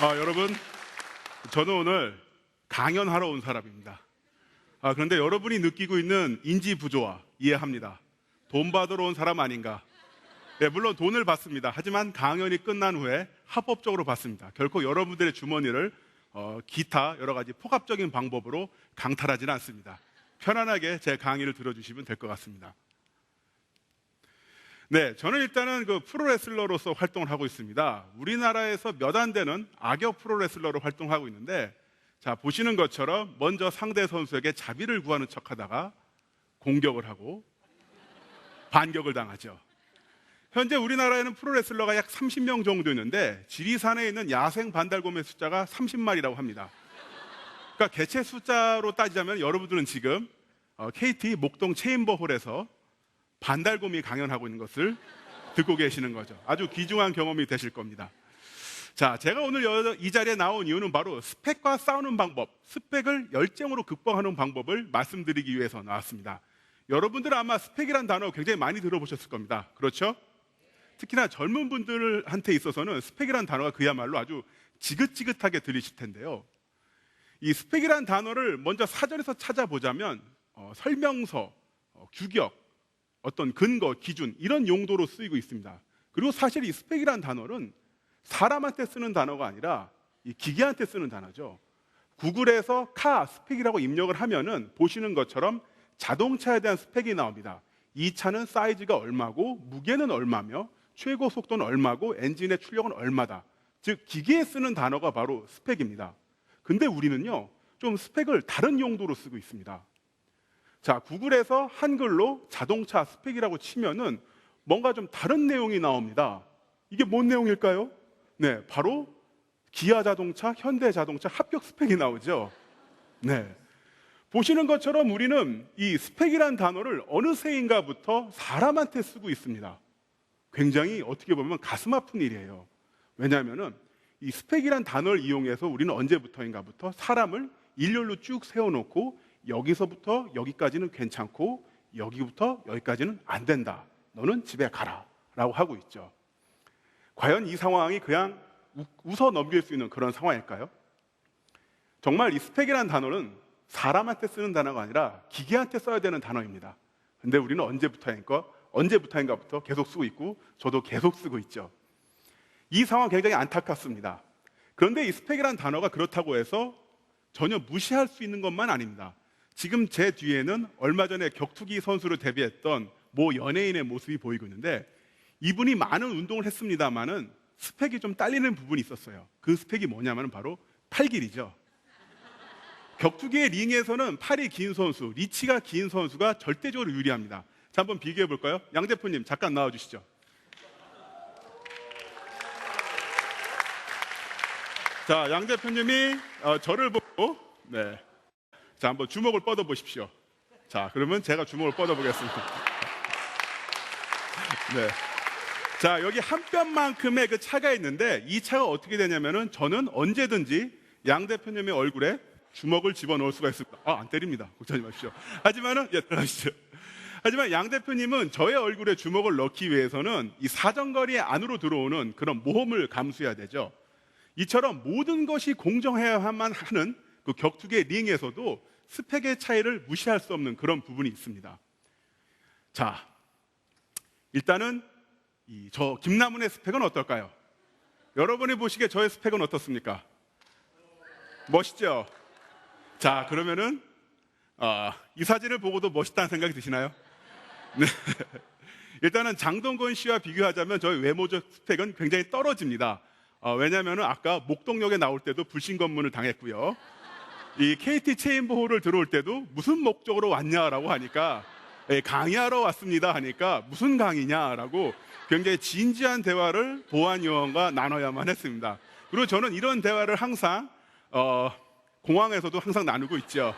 아, 여러분, 저는 오늘 강연하러 온 사람입니다. 아, 그런데 여러분이 느끼고 있는 인지 부조화 이해합니다. 돈 받으러 온 사람 아닌가? 네, 물론 돈을 받습니다. 하지만 강연이 끝난 후에 합법적으로 받습니다. 결코 여러분들의 주머니를 어, 기타 여러 가지 포괄적인 방법으로 강탈하지는 않습니다. 편안하게 제 강의를 들어주시면 될 것 같습니다. 네, 저는 일단은 그 프로레슬러로서 활동을 하고 있습니다. 우리나라에서 몇 안 되는 악역 프로레슬러로 활동하고 있는데, 자, 보시는 것처럼 먼저 상대 선수에게 자비를 구하는 척 하다가 공격을 하고 반격을 당하죠. 현재 우리나라에는 프로레슬러가 약 30명 정도 있는데, 지리산에 있는 야생 반달곰의 숫자가 30마리라고 합니다. 그러니까 개체 숫자로 따지자면 여러분들은 지금 어, KT 목동 체인버홀에서 반달곰이 강연하고 있는 것을 듣고 계시는 거죠. 아주 귀중한 경험이 되실 겁니다. 자, 제가 오늘 여- 이 자리에 나온 이유는 바로 스펙과 싸우는 방법, 스펙을 열정으로 극복하는 방법을 말씀드리기 위해서 나왔습니다. 여러분들은 아마 스펙이란 단어 굉장히 많이 들어보셨을 겁니다. 그렇죠? 특히나 젊은 분들한테 있어서는 스펙이란 단어가 그야말로 아주 지긋지긋하게 들리실 텐데요. 이 스펙이란 단어를 먼저 사전에서 찾아보자면 어, 설명서, 어, 규격, 어떤 근거, 기준 이런 용도로 쓰이고 있습니다. 그리고 사실 이 스펙이란 단어는 사람한테 쓰는 단어가 아니라 이 기계한테 쓰는 단어죠. 구글에서 카 스펙이라고 입력을 하면은 보시는 것처럼 자동차에 대한 스펙이 나옵니다. 이 차는 사이즈가 얼마고 무게는 얼마며 최고 속도는 얼마고 엔진의 출력은 얼마다. 즉 기계에 쓰는 단어가 바로 스펙입니다. 근데 우리는요 좀 스펙을 다른 용도로 쓰고 있습니다. 자, 구글에서 한글로 자동차 스펙이라고 치면은 뭔가 좀 다른 내용이 나옵니다. 이게 뭔 내용일까요? 네, 바로 기아 자동차, 현대 자동차 합격 스펙이 나오죠. 네. 보시는 것처럼 우리는 이 스펙이란 단어를 어느 세인가부터 사람한테 쓰고 있습니다. 굉장히 어떻게 보면 가슴 아픈 일이에요. 왜냐하면은 이 스펙이란 단어를 이용해서 우리는 언제부터인가부터 사람을 일렬로 쭉 세워놓고 여기서부터 여기까지는 괜찮고 여기부터 여기까지는 안 된다. 너는 집에 가라 라고 하고 있죠. 과연 이 상황이 그냥 우- 웃어 넘길 수 있는 그런 상황일까요? 정말 이 스펙이라는 단어는 사람한테 쓰는 단어가 아니라 기계한테 써야 되는 단어입니다. 근데 우리는 언제부터인가 언제부터인가부터 계속 쓰고 있고 저도 계속 쓰고 있죠. 이 상황 굉장히 안타깝습니다. 그런데 이 스펙이라는 단어가 그렇다고 해서 전혀 무시할 수 있는 것만 아닙니다. 지금 제 뒤에는 얼마 전에 격투기 선수로 데뷔했던 모 연예인의 모습이 보이고 있는데 이분이 많은 운동을 했습니다만은 스펙이 좀 딸리는 부분이 있었어요. 그 스펙이 뭐냐면 바로 팔길이죠. 격투기의 링에서는 팔이 긴 선수, 리치가 긴 선수가 절대적으로 유리합니다. 자, 한번 비교해 볼까요? 양 대표님 잠깐 나와 주시죠. 자, 양 대표님이 어, 저를 보고 네. 자, 한번 주먹을 뻗어 보십시오. 자, 그러면 제가 주먹을 뻗어 보겠습니다. 네. 자, 여기 한 뼘만큼의 그 차가 있는데 이 차가 어떻게 되냐면은 저는 언제든지 양 대표님의 얼굴에 주먹을 집어넣을 수가 있습니다. 아, 안 때립니다. 걱정하지 마십시오. 하지만은 예, 들어가시죠. 하지만 양 대표님은 저의 얼굴에 주먹을 넣기 위해서는 이 사정거리 안으로 들어오는 그런 모험을 감수해야 되죠. 이처럼 모든 것이 공정해야만 하는 그 격투기 링에서도 스펙의 차이를 무시할 수 없는 그런 부분이 있습니다. 자, 일단은 이 저 김남훈의 스펙은 어떨까요? 여러분이 보시기에 저의 스펙은 어떻습니까? 멋있죠? 자, 그러면은 아, 이 사진을 보고도 멋있다는 생각이 드시나요? 네. 일단은 장동건 씨와 비교하자면 저희 외모적 스펙은 굉장히 떨어집니다. 어, 왜냐하면 아까 목동역에 나올 때도 불신 검문을 당했고요. 이 KT 체인보호를 들어올 때도 무슨 목적으로 왔냐라고 하니까 예, 강의하러 왔습니다 하니까 무슨 강의냐라고 굉장히 진지한 대화를 보안 요원과 나눠야만 했습니다. 그리고 저는 이런 대화를 항상 어, 공항에서도 항상 나누고 있죠.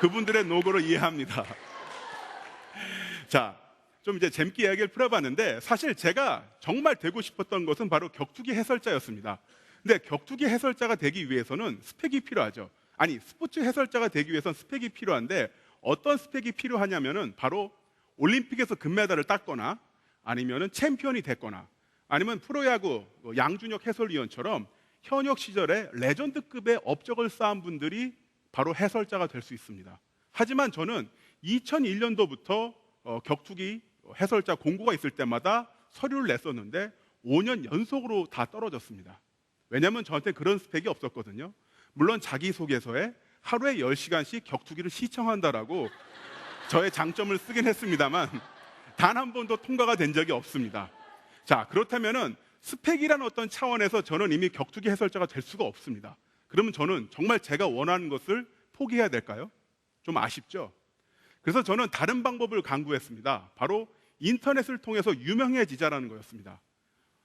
그분들의 노고를 이해합니다. 자, 좀 이제 재밌게 이야기를 풀어봤는데 사실 제가 정말 되고 싶었던 것은 바로 격투기 해설자였습니다. 근데 격투기 해설자가 되기 위해서는 스펙이 필요하죠. 아니, 스포츠 해설자가 되기 위해서는 스펙이 필요한데 어떤 스펙이 필요하냐면은 바로 올림픽에서 금메달을 땄거나 아니면은 챔피언이 됐거나 아니면 프로야구 뭐 양준혁 해설위원처럼 현역 시절에 레전드급의 업적을 쌓은 분들이 바로 해설자가 될 수 있습니다. 하지만 저는 2001년도부터 어, 격투기 해설자 공고가 있을 때마다 서류를 냈었는데 5년 연속으로 다 떨어졌습니다. 왜냐하면 저한테 그런 스펙이 없었거든요. 물론 자기소개서에 하루에 10시간씩 격투기를 시청한다라고 저의 장점을 쓰긴 했습니다만 단 한 번도 통과가 된 적이 없습니다. 자, 그렇다면은 스펙이라는 어떤 차원에서 저는 이미 격투기 해설자가 될 수가 없습니다. 그러면 저는 정말 제가 원하는 것을 포기해야 될까요? 좀 아쉽죠? 그래서 저는 다른 방법을 강구했습니다. 바로 인터넷을 통해서 유명해지자라는 거였습니다.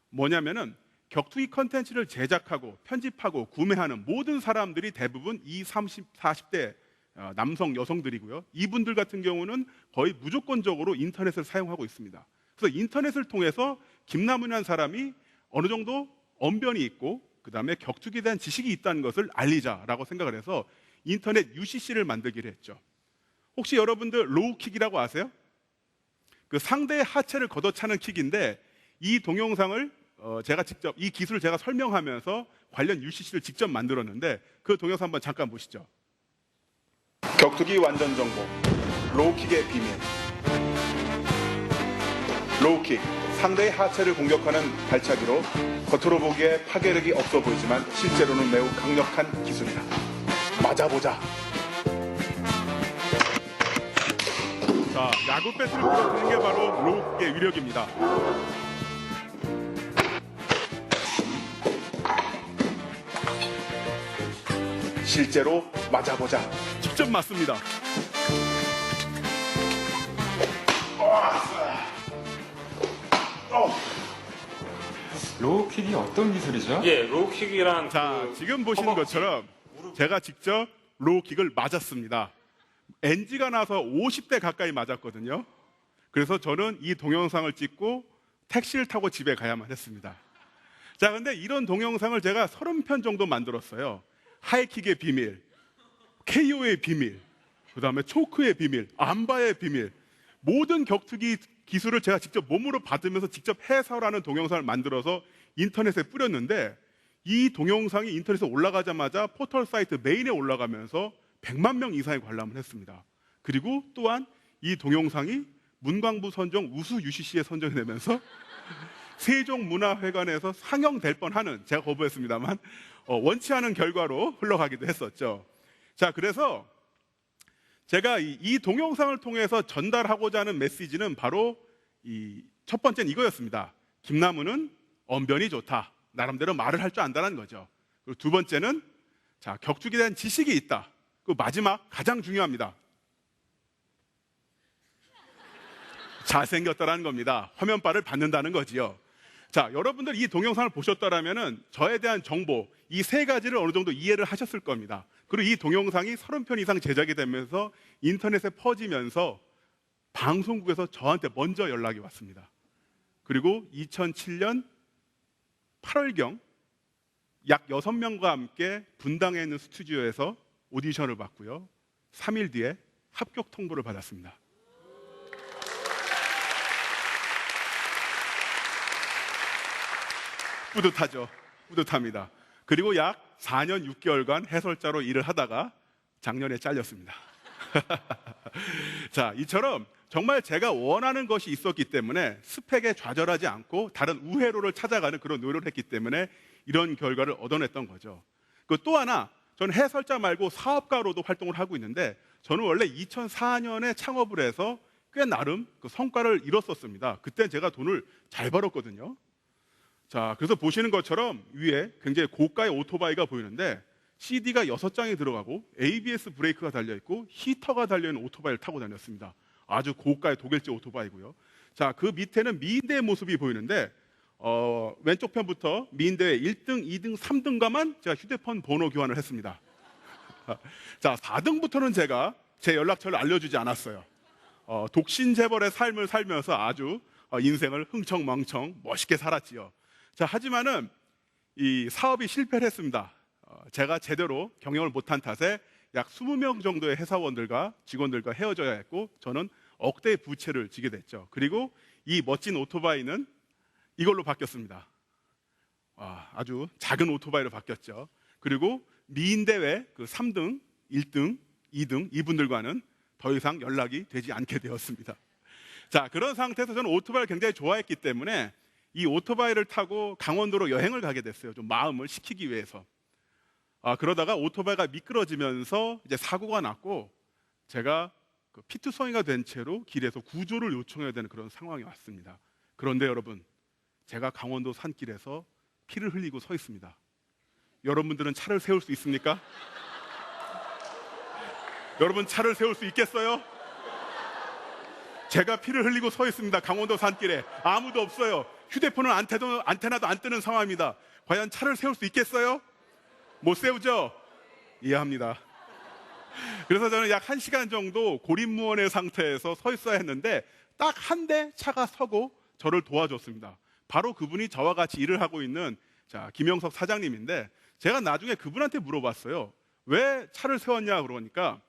뭐냐면은 격투기 컨텐츠를 제작하고 편집하고 구매하는 모든 사람들이 대부분 이 30, 40대 어, 남성, 여성들이고요. 이분들 같은 경우는 거의 무조건적으로 인터넷을 사용하고 있습니다. 그래서 인터넷을 통해서 김남훈이라는 사람이 어느 정도 언변이 있고 그 다음에 격투기에 대한 지식이 있다는 것을 알리자라고 생각을 해서 인터넷 UCC를 만들기로 했죠. 혹시 여러분들 로우킥이라고 아세요? 그 상대의 하체를 걷어차는 킥인데 이 동영상을 어, 제가 직접 이 기술을 제가 설명하면서 관련 UCC를 직접 만들었는데 그 동영상 한번 잠깐 보시죠. 격투기 완전 정보 로우킥의 비밀 로우킥 상대의 하체를 공격하는 발차기로 겉으로 보기에 파괴력이 없어 보이지만 실제로는 매우 강력한 기술이다. 맞아보자. 자, 야구 배트를 부러뜨는 게 바로 로우킥의 위력입니다. 실제로 맞아보자. 직접 맞습니다. 로우킥이 어떤 기술이죠? 예, 로우킥이란 자, 그 지금 보시는 허벅지, 것처럼 제가 직접 로우킥을 맞았습니다. NG가 나서 50대 가까이 맞았거든요. 그래서 저는 이 동영상을 찍고 택시를 타고 집에 가야만 했습니다. 자, 근데 이런 동영상을 제가 30편 정도 만들었어요. 하이킥의 비밀, KO의 비밀, 그 다음에 초크의 비밀, 암바의 비밀, 모든 격투기 기술을 제가 직접 몸으로 받으면서 직접 해설하는 동영상을 만들어서 인터넷에 뿌렸는데 이 동영상이 인터넷에 올라가자마자 포털 사이트 메인에 올라가면서 100만 명 이상의 관람을 했습니다. 그리고 또한 이 동영상이 문광부 선정 우수 UCC에 선정이 되면서 세종문화회관에서 상영될 뻔하는 제가 거부했습니다만 어, 원치 않은 결과로 흘러가기도 했었죠. 자, 그래서 제가 이, 이 동영상을 통해서 전달하고자 하는 메시지는 바로 이 첫 번째는 이거였습니다. 김나무는 언변이 좋다. 나름대로 말을 할 줄 안다는 거죠. 그리고 두 번째는 자 격투기에 대한 지식이 있다. 그 마지막 가장 중요합니다. 잘생겼다라는 겁니다. 화면빨을 받는다는 거지요. 자, 여러분들 이 동영상을 보셨더라면은 저에 대한 정보 이 세 가지를 어느 정도 이해를 하셨을 겁니다. 그리고 이 동영상이 30편 이상 제작이 되면서 인터넷에 퍼지면서 방송국에서 저한테 먼저 연락이 왔습니다. 그리고 2007년 8월경 약 6명과 함께 분당에 있는 스튜디오에서 오디션을 받고요. 3일 뒤에 합격 통보를 받았습니다. 뿌듯하죠. 뿌듯합니다. 그리고 약 4년 6개월간 해설자로 일을 하다가 작년에 잘렸습니다. 자, 이처럼 정말 제가 원하는 것이 있었기 때문에 스펙에 좌절하지 않고 다른 우회로를 찾아가는 그런 노력을 했기 때문에 이런 결과를 얻어냈던 거죠. 그 또 하나, 저는 해설자 말고 사업가로도 활동을 하고 있는데 저는 원래 2004년에 창업을 해서 꽤 나름 그 성과를 이뤘었습니다. 그때 제가 돈을 잘 벌었거든요. 자, 그래서 보시는 것처럼 위에 굉장히 고가의 오토바이가 보이는데 CD가 6장이 들어가고 ABS 브레이크가 달려 있고 히터가 달려 있는 오토바이를 타고 다녔습니다. 아주 고가의 독일제 오토바이고요. 자, 그 밑에는 미인대의 모습이 보이는데 어, 왼쪽 편부터 미인대의 1등, 2등, 3등과만 제가 휴대폰 번호 교환을 했습니다. 자, 4등부터는 제가 제 연락처를 알려주지 않았어요. 어, 독신 재벌의 삶을 살면서 아주 어, 인생을 흥청망청 멋있게 살았지요. 자, 하지만은 이 사업이 실패를 했습니다. 어, 제가 제대로 경영을 못한 탓에 약 20명 정도의 회사원들과 직원들과 헤어져야 했고 저는 억대의 부채를 지게 됐죠. 그리고 이 멋진 오토바이는 이걸로 바뀌었습니다. 아, 아주 작은 오토바이로 바뀌었죠. 그리고 미인 대회 그 3등, 1등, 2등 이분들과는 더 이상 연락이 되지 않게 되었습니다. 자, 그런 상태에서 저는 오토바이를 굉장히 좋아했기 때문에 이 오토바이를 타고 강원도로 여행을 가게 됐어요. 좀 마음을 식히기 위해서. 아, 그러다가 오토바이가 미끄러지면서 이제 사고가 났고 제가 그 피투성이가 된 채로 길에서 구조를 요청해야 되는 그런 상황이 왔습니다. 그런데 여러분, 제가 강원도 산길에서 피를 흘리고 서 있습니다. 여러분들은 차를 세울 수 있습니까? 여러분 차를 세울 수 있겠어요? 제가 피를 흘리고 서 있습니다. 강원도 산길에 아무도 없어요. 휴대폰은 안테도, 안테나도 안 뜨는 상황입니다. 과연 차를 세울 수 있겠어요? 못 세우죠? 이해합니다. 그래서 저는 약한 시간 정도 고립무원의 상태에서 서 있어야 했는데 딱 한 대 차가 서고 저를 도와줬습니다. 바로 그분이 저와 같이 일을 하고 있는 자, 김영석 사장님인데 제가 나중에 그분한테 물어봤어요. 왜 차를 세웠냐 그러니까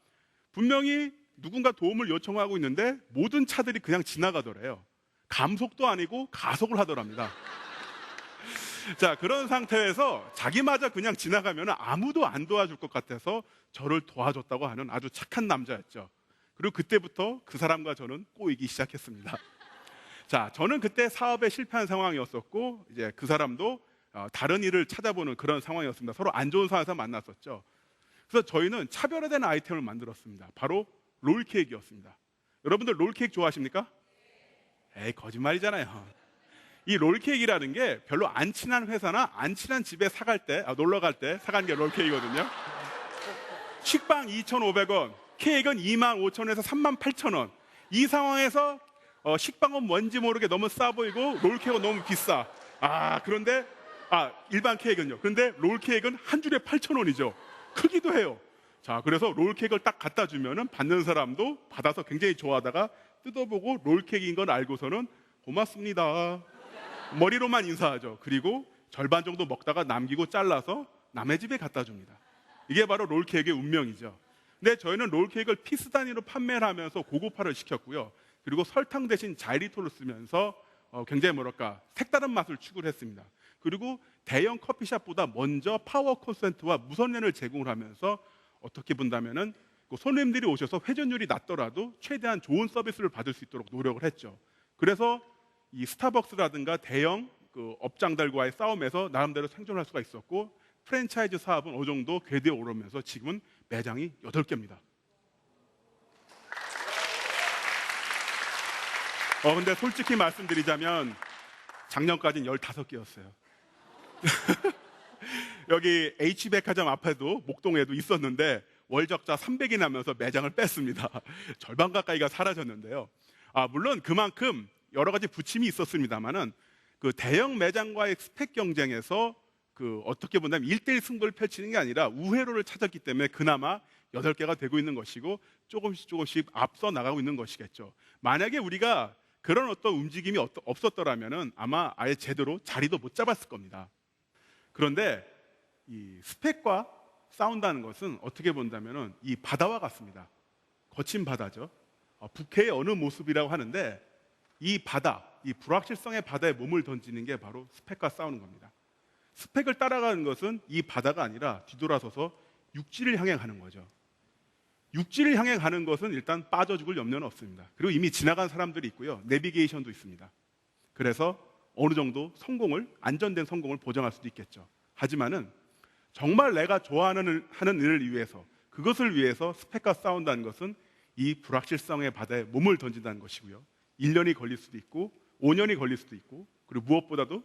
분명히 누군가 도움을 요청하고 있는데 모든 차들이 그냥 지나가더래요. 감속도 아니고 가속을 하더랍니다. 자, 그런 상태에서 자기마저 그냥 지나가면 아무도 안 도와줄 것 같아서 저를 도와줬다고 하는 아주 착한 남자였죠. 그리고 그때부터 그 사람과 저는 꼬이기 시작했습니다. 자, 저는 그때 사업에 실패한 상황이었었고, 이제 그 사람도 어, 다른 일을 찾아보는 그런 상황이었습니다. 서로 안 좋은 상황에서 만났었죠. 그래서 저희는 차별화된 아이템을 만들었습니다. 바로 롤케이크였습니다. 여러분들 롤케이크 좋아하십니까? 에이, 거짓말이잖아요. 이 롤케이크라는 게 별로 안 친한 회사나 안 친한 집에 사갈 때, 아, 놀러 갈 때 사간 게 롤케이크거든요. 식빵 2,500원, 케이크는 2만 5천원에서 3만 8천원. 이 상황에서 어, 식빵은 뭔지 모르게 너무 싸 보이고 롤케이크가 너무 비싸. 아, 그런데 아, 일반 케이크는요. 그런데 롤케이크는 한 줄에 8,000원이죠. 크기도 해요. 자, 그래서 롤케이크를 딱 갖다 주면은 받는 사람도 받아서 굉장히 좋아하다가 뜯어보고 롤케이크인 건 알고서는 고맙습니다. 머리로만 인사하죠. 그리고 절반 정도 먹다가 남기고 잘라서 남의 집에 갖다 줍니다. 이게 바로 롤케이크의 운명이죠. 근데 저희는 롤케이크를 피스 단위로 판매를 하면서 고급화를 시켰고요. 그리고 설탕 대신 자이리토를 쓰면서 어, 굉장히 뭐랄까 색다른 맛을 추구를 했습니다. 그리고 대형 커피숍보다 먼저 파워 콘센트와 무선랜을 제공을 하면서 어떻게 본다면은 그 손님들이 오셔서 회전율이 낮더라도 최대한 좋은 서비스를 받을 수 있도록 노력을 했죠. 그래서 이 스타벅스라든가 대형 그 업장들과의 싸움에서 나름대로 생존할 수가 있었고 프랜차이즈 사업은 어느 정도 궤도에 오르면서 지금은 매장이 8개입니다. 어 근데 솔직히 말씀드리자면 작년까지는 15개였어요. 여기 H백화점 앞에도 목동에도 있었는데 월적자 300이 나면서 매장을 뺐습니다. 절반 가까이가 사라졌는데요. 아, 물론 그만큼 여러 가지 부침이 있었습니다만은 그 대형 매장과의 스펙 경쟁에서 그 어떻게 본다면 1대1 승부를 펼치는 게 아니라 우회로를 찾았기 때문에 그나마 8개가 되고 있는 것이고 조금씩 조금씩 앞서 나가고 있는 것이겠죠. 만약에 우리가 그런 어떤 움직임이 없었더라면은 아마 아예 제대로 자리도 못 잡았을 겁니다. 그런데 이 스펙과 싸운다는 것은 어떻게 본다면은 이 바다와 같습니다. 거친 바다죠. 어, 북해의 어느 모습이라고 하는데 이 바다, 이 불확실성의 바다에 몸을 던지는 게 바로 스펙과 싸우는 겁니다. 스펙을 따라가는 것은 이 바다가 아니라 뒤돌아서서 육지를 향해 가는 거죠. 육지를 향해 가는 것은 일단 빠져 죽을 염려는 없습니다. 그리고 이미 지나간 사람들이 있고요. 내비게이션도 있습니다. 그래서 어느 정도 성공을 안전된 성공을 보장할 수도 있겠죠. 하지만은 정말 내가 좋아하는 하는 일을 위해서 그것을 위해서 스펙과 싸운다는 것은 이 불확실성의 바다에 몸을 던진다는 것이고요. 1년이 걸릴 수도 있고 5년이 걸릴 수도 있고 그리고 무엇보다도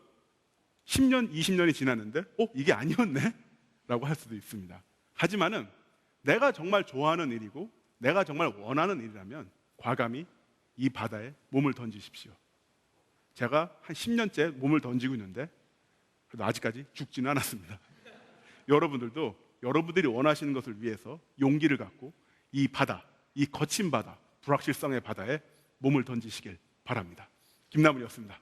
10년, 20년이 지났는데 어, 이게 아니었네? 라고 할 수도 있습니다. 하지만은 내가 정말 좋아하는 일이고 내가 정말 원하는 일이라면 과감히 이 바다에 몸을 던지십시오. 제가 한 10년째 몸을 던지고 있는데 그래도 아직까지 죽지는 않았습니다. 여러분들도 여러분들이 원하시는 것을 위해서 용기를 갖고 이 바다, 이 거친 바다, 불확실성의 바다에 몸을 던지시길 바랍니다. 김나물이었습니다.